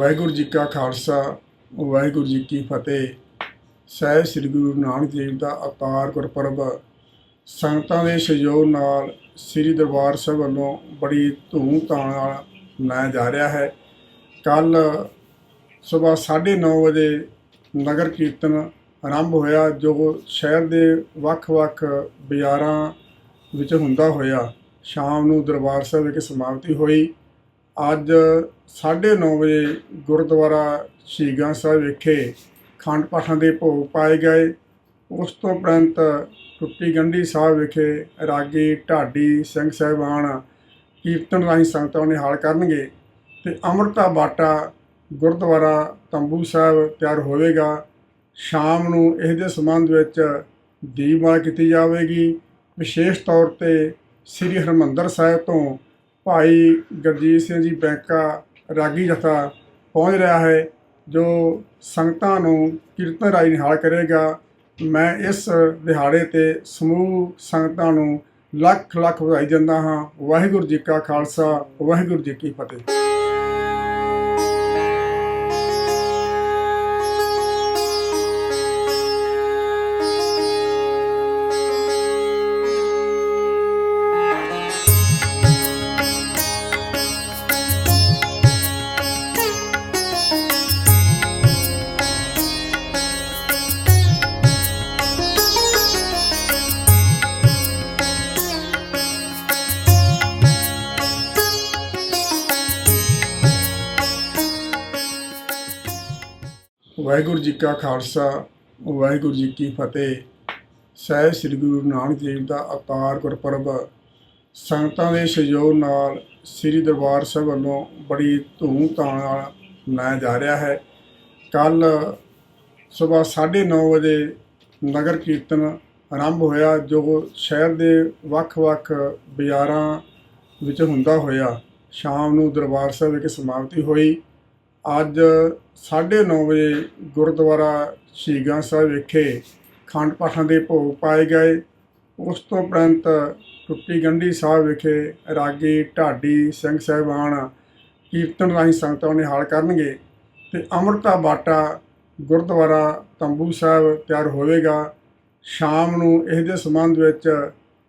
ਵਾਹਿਗੁਰੂ ਜੀ ਕਾ ਖਾਲਸਾ, ਵਾਹਿਗੁਰੂ ਜੀ ਕੀ ਫਤਿਹ। ਸਹਿ ਸ੍ਰੀ ਗੁਰੂ ਨਾਨਕ ਦੇਵ ਦਾ ਅਵਤਾਰ ਗੁਰਪੁਰਬ ਸੰਗਤਾਂ ਦੇ ਸਹਿਯੋਗ ਨਾਲ ਸ੍ਰੀ ਦਰਬਾਰ ਸਾਹਿਬ ਵੱਲੋਂ ਬੜੀ ਧੂਮ-ਧਾਮ ਨਾਲ ਮਨਾਇਆ ਜਾ ਰਿਹਾ ਹੈ। ਕੱਲ ਸਵੇਰ 9:30 ਵਜੇ ਨਗਰ ਕੀਰਤਨ ਆਰੰਭ ਹੋਇਆ, ਜੋ ਸ਼ਹਿਰ ਦੇ ਵੱਖ-ਵੱਖ ਬਾਜ਼ਾਰਾਂ ਵਿੱਚ ਹੁੰਦਾ ਹੋਇਆ। ਸ਼ਾਮ ਨੂੰ ਦਰਬਾਰ ਸਾਹਿਬ ਵਿਖੇ ਸਮਾਪਤੀ ਹੋਈ। ਅੱਜ 9:30 ਵਜੇ ਗੁਰਦੁਆਰਾ ਸ਼ੀਗਾ ਸਾਹਿਬ ਵਿਖੇ ਖੰਡ ਪਾਠਾਂ ਦੇ ਭੋਗ ਪਾਏ ਗਏ। ਉਸ ਤੋਂ ਉਪਰੰਤ ਟੁੱਟੀ ਗੰਢੀ ਸਾਹਿਬ ਵਿਖੇ ਰਾਗੀ ਢਾਡੀ ਸਿੰਘ ਸਾਹਿਬਾਨ ਕੀਰਤਨ ਰਾਹੀਂ ਸੰਗਤਾਂ ਨੂੰ ਨਿਹਾਲ ਕਰਨਗੇ ਤੇ ਅੰਮ੍ਰਿਤਾ ਬਾਟਾ ਗੁਰਦੁਆਰਾ ਤੰਬੂ ਸਾਹਿਬ ਤਿਆਰ ਹੋਵੇਗਾ। ਸ਼ਾਮ ਨੂੰ ਇਸ ਦੇ ਸੰਬੰਧ ਵਿੱਚ ਦੀਪਮਾਲਾ ਕੀਤੀ ਜਾਵੇਗੀ। ਵਿਸ਼ੇਸ਼ ਤੌਰ ਤੇ ਸ੍ਰੀ ਹਰਮੰਦਰ ਸਾਹਿਬ ਤੋਂ ਭਾਈ ਗੁਰਜੀਤ ਸਿੰਘ ਜੀ ਬੈਂਕਾ ਰਾਗੀ ਜਥਾ ਪਹੁੰਚ ਰਿਹਾ ਹੈ, ਜੋ ਸੰਗਤਾਂ ਨੂੰ ਕੀਰਤਨ ਰਾਹੀਂ ਨਿਹਾਲ ਕਰੇਗਾ। ਮੈਂ ਇਸ ਦਿਹਾੜੇ ਤੇ ਸਮੂਹ ਸੰਗਤਾਂ ਨੂੰ ਲੱਖ ਲੱਖ ਵਧਾਈ ਦਿੰਦਾ ਹਾਂ। ਵਾਹਿਗੁਰੂ ਜੀ ਕਾ ਖਾਲਸਾ, ਵਾਹਿਗੁਰੂ ਜੀ ਕੀ ਫਤਿਹ। ਵਾਹਿਗੁਰੂ ਜੀ ਕਾ ਖਾਲਸਾ, ਵਾਹਿਗੁਰੂ ਜੀ ਕੀ ਫਤਿਹ। ਸਹਿ ਸ੍ਰੀ ਗੁਰੂ ਨਾਨਕ ਦੇਵ ਦਾ ਅਵਤਾਰ ਗੁਰਪੁਰਬ ਸੰਗਤਾਂ ਦੇ ਸਹਿਯੋਗ ਨਾਲ ਸ੍ਰੀ ਦਰਬਾਰ ਸਾਹਿਬ ਵੱਲੋਂ ਬੜੀ ਧੂਮ-ਧਾਮ ਨਾਲ ਮਨਾਇਆ ਜਾ ਰਿਹਾ ਹੈ। ਕੱਲ ਸਵੇਰ 9:30 ਵਜੇ ਨਗਰ ਕੀਰਤਨ ਆਰੰਭ ਹੋਇਆ, ਜੋ ਸ਼ਹਿਰ ਦੇ ਵੱਖ-ਵੱਖ ਬਾਜ਼ਾਰਾਂ ਵਿੱਚ ਹੁੰਦਾ ਹੋਇਆ। ਸ਼ਾਮ ਨੂੰ ਦਰਬਾਰ ਸਾਹਿਬ ਵਿਖੇ ਸਮਾਪਤੀ ਹੋਈ। ਅੱਜ 9:30 ਵਜੇ ਗੁਰਦੁਆਰਾ ਸ਼ੀਗਾ ਸਾਹਿਬ ਵਿਖੇ ਖੰਡ ਪਾਠਾਂ ਦੇ ਭੋਗ ਪਾਏ ਗਏ। ਉਸ ਤੋਂ ਉਪਰੰਤ ਟੁੱਟੀ ਗੰਢੀ ਸਾਹਿਬ ਵਿਖੇ ਰਾਗੀ ਢਾਡੀ ਸਿੰਘ ਸਾਹਿਬਾਨ ਕੀਰਤਨ ਰਾਹੀਂ ਸੰਗਤਾਂ ਨੂੰ ਨਿਹਾਲ ਕਰਨਗੇ ਤੇ ਅੰਮ੍ਰਿਤਾ ਬਾਟਾ ਗੁਰਦੁਆਰਾ ਤੰਬੂ ਸਾਹਿਬ ਤਿਆਰ ਹੋਵੇਗਾ। ਸ਼ਾਮ ਨੂੰ ਇਸ ਦੇ ਸੰਬੰਧ ਵਿੱਚ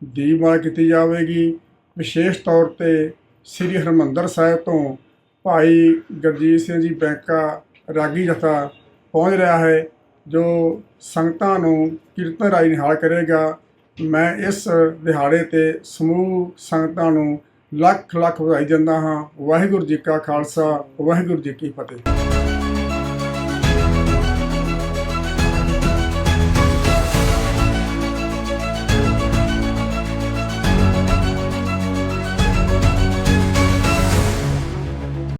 ਦੀਪਮਾਲਾ ਕੀਤੀ ਜਾਵੇਗੀ। ਵਿਸ਼ੇਸ਼ ਤੌਰ ਤੇ ਸ੍ਰੀ ਹਰਮੰਦਰ ਸਾਹਿਬ ਤੋਂ ਭਾਈ ਗੁਰਜੀਤ ਸਿੰਘ ਜੀ ਬੈਂਕਾ ਰਾਗੀ ਜਥਾ ਪਹੁੰਚ ਰਿਹਾ ਹੈ, ਜੋ ਸੰਗਤਾਂ ਨੂੰ ਕੀਰਤਨ ਰਾਹੀਂ ਨਿਹਾਲ ਕਰੇਗਾ। ਮੈਂ ਇਸ ਦਿਹਾੜੇ ਤੇ ਸਮੂਹ ਸੰਗਤਾਂ ਨੂੰ ਲੱਖ ਲੱਖ ਵਧਾਈ ਦਿੰਦਾ ਹਾਂ। ਵਾਹਿਗੁਰੂ ਜੀ ਕਾ ਖਾਲਸਾ, ਵਾਹਿਗੁਰੂ ਜੀ ਕੀ ਫਤਿਹ।